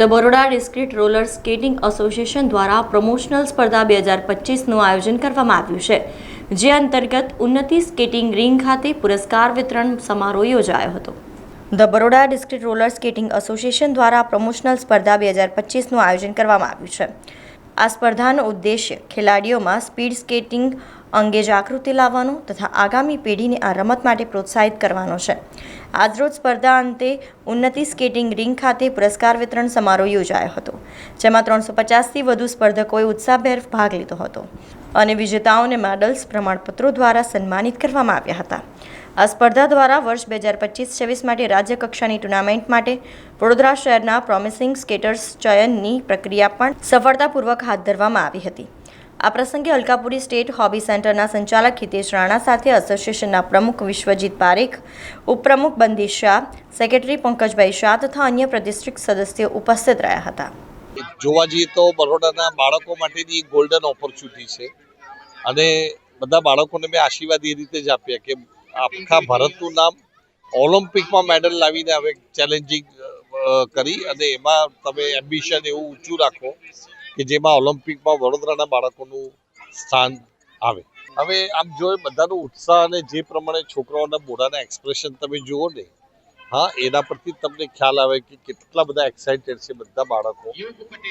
The Baroda district roller skating association દ્વારા promotional સ્પર્ધા બે હજાર પચીસનું આયોજન કરવામાં આવ્યું છે, જે અંતર્ગત ઉન્નતિ સ્કેટિંગ રિંગ ખાતે પુરસ્કાર વિતરણ સમારોહ યોજાયો હતો. The Baroda district roller skating association દ્વારા પ્રમોશનલ સ્પર્ધા બે હજાર પચીસનું આયોજન કરવામાં આવ્યું છે. આ સ્પર્ધાનો ઉદ્દેશ્ય ખેલાડીઓમાં સ્પીડ સ્કેટિંગ અંગે જાગૃતિ લાવવાનો તથા આગામી પેઢીને આ રમત માટે પ્રોત્સાહિત કરવાનો છે. આજરોજ સ્પર્ધા અંતે ઉન્નતિ સ્કેટિંગ રિંગ ખાતે પુરસ્કાર વિતરણ સમારોહ યોજાયો હતો, જેમાં ત્રણસો પચાસથી વધુ સ્પર્ધકોએ ઉત્સાહભેર ભાગ લીધો હતો અને વિજેતાઓને મેડલ્સ પ્રમાણપત્રો દ્વારા સન્માનિત કરવામાં આવ્યા હતા. આ સ્પર્ધા દ્વારા વર્ષ બે હજાર પચીસ છવ્વીસ માટે રાજ્ય કક્ષાની ટુર્નામેન્ટ માટે વડોદરા શહેરના પ્રોમિસિંગ સ્કેટર્સ ચયનની પ્રક્રિયા પણ સફળતાપૂર્વક હાથ ધરવામાં આવી હતી. આ પ્રસંગે અલકાપુરી સ્ટેટ હોબી સેન્ટરના સંચાલક હિતેશ રાણા સાથે એસોસિએશનના પ્રમુખ વિશ્વજીત પારેખ, ઉપપ્રમુખ બંદીશ શાહ, સેક્રેટરી પંકજભાઈ શાહ તથા અન્ય પ્રતિષ્ઠિત સદસ્યો ઉપસ્થિત રહ્યા હતા. જોવા જઈએ તો બરોડાના બાળકો માટેની ગોલ્ડન ઓપોર્ચ્યુનિટી છે. અને બધા બાળકોને મેં આશીર્વાદ એ રીતે જ આપ્યા કે આખા ભારતનું નામ ઓલિમ્પિકમાં મેડલ લાવીને હવે ચેલેન્જિંગ કરી અને એમાં તમે એમ્બિશન એવું ઊંચું રાખો કે જેમાં ઓલિમ્પિકમાં વડોદરાના બાળકોનું સ્થાન આવે. હવે આમ જો બધાનો ઉત્સાહ અને જે પ્રમાણે છોકરાઓના મોઢાના એક્સપ્રેશન તમે જુઓ ને હા, એના પરથી તમને ખ્યાલ આવે કે કેટલા બધા એક્સાઇટેડ છે બધા બાળકો.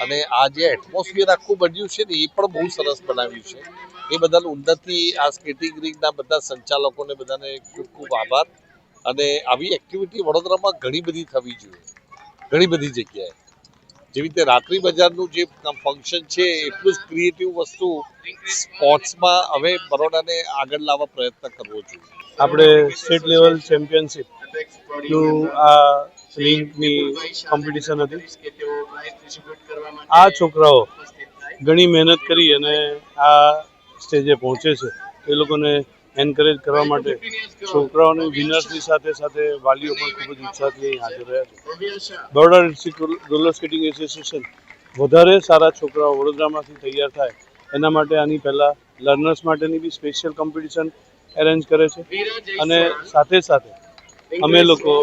અને આ જે એટમોસ્ફિયર આખું બન્યું છે ને, એ પણ બહુ સરસ બનાવ્યું છે. એ બદલ ઉન્નતિ આ સ્કેટિંગ રિંગના બધા સંચાલકોને બધાને ખૂબ ખૂબ આભાર. અને આવી એક્ટિવિટી વડોદરામાં ઘણી બધી થવી જોઈએ. ઘણી બધી જગ્યાએ. જેવી રીતે રાત્રિ બજારનું જે ફંક્શન છે, એટલું જ ક્રિએટિવ વસ્તુ સ્પોર્ટ્સમાં હવે બરોડાને આગળ લાવવા પ્રયત્ન કરવો જોઈએ. આપણે સ્ટેટ લેવલ ચેમ્પિયનશિપ નું આ લિંકની કોમ્પિટિશન હતી આ છોકરાઓ ઘણી મહેનત કરી અને આ સ્ટેજે પહોંચે છે। એ લોકોને એન્કરેજ કરવા માટે છોકરાઓની વિનર્સની સાથે સાથે વાલીઓ પણ ખૂબ જ ઉત્સાહથી અહીં હાજર રહ્યા છે। બરોડા રોલર સ્કેટિંગ એસોસિએશન વધારે સારા છોકરાઓ વડોદરામાંથી તૈયાર થાય એના માટે આની પહેલાં લર્નર્સ માટેની બી સ્પેશિયલ કોમ્પિટિશન એરેન્જ કરે છે અને સાથે સાથે અમે લોકો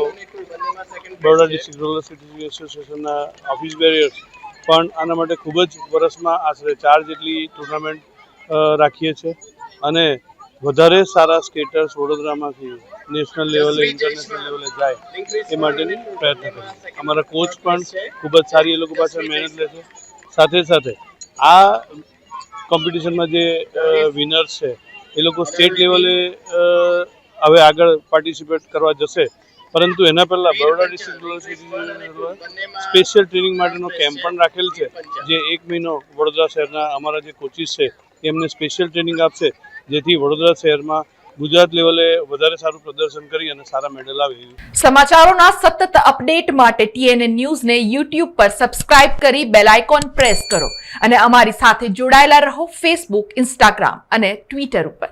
બરોડા ડિસ્ટ્રિક્ટ રોલર સ્કેટિંગ એસોસિએશનના ઓફિસ બેરિયર્સ પણ આના માટે ખૂબ જ વર્ષમાં આશરે ચાર જેટલી ટુર્નામેન્ટ રાખીએ છીએ. અને વધારે સારા સ્કેટર્સ વડોદરામાંથી નેશનલ લેવલે ઇન્ટરનેશનલ લેવલે જાય એ માટેની પ્રયત્ન કરીએ. અમારા કોચ પણ ખૂબ જ સારી એ લોકો પાછળ મહેનત લે છે સાથે સાથે આ કોમ્પિટિશનમાં જે વિનર્સ છે એ લોકો સ્ટેટ લેવલે હવે આગળ પાર્ટિસિપેટ કરવા જશે. પરંતુ એના પહેલાં બરોડા ડિસ્ટ્રિક્ટ સ્પેશિયલ ટ્રેનિંગ માટેનો કેમ્પ પણ રાખેલ છે, જે એક મહિનો વડોદરા શહેરના અમારા જે કોચિસ છે, એમને સ્પેશિયલ ટ્રેનિંગ આપશે, જેથી વડોદરા શહેરમાં ગુજરાત લેવલે વધારે સારું પ્રદર્શન કરી અને સારા મેડલ આવે સમાચારોના સતત અપડેટ માટે ટીએનએ ન્યૂઝને યુટ્યુબ પર સબસ્ક્રાઇબ કરી બેલ આઇકોન પ્રેસ કરો અને અમારી સાથે જોડાયેલા રહો ફેસબુક ઇન્સ્ટાગ્રામ અને ટ્વિટર ઉપર.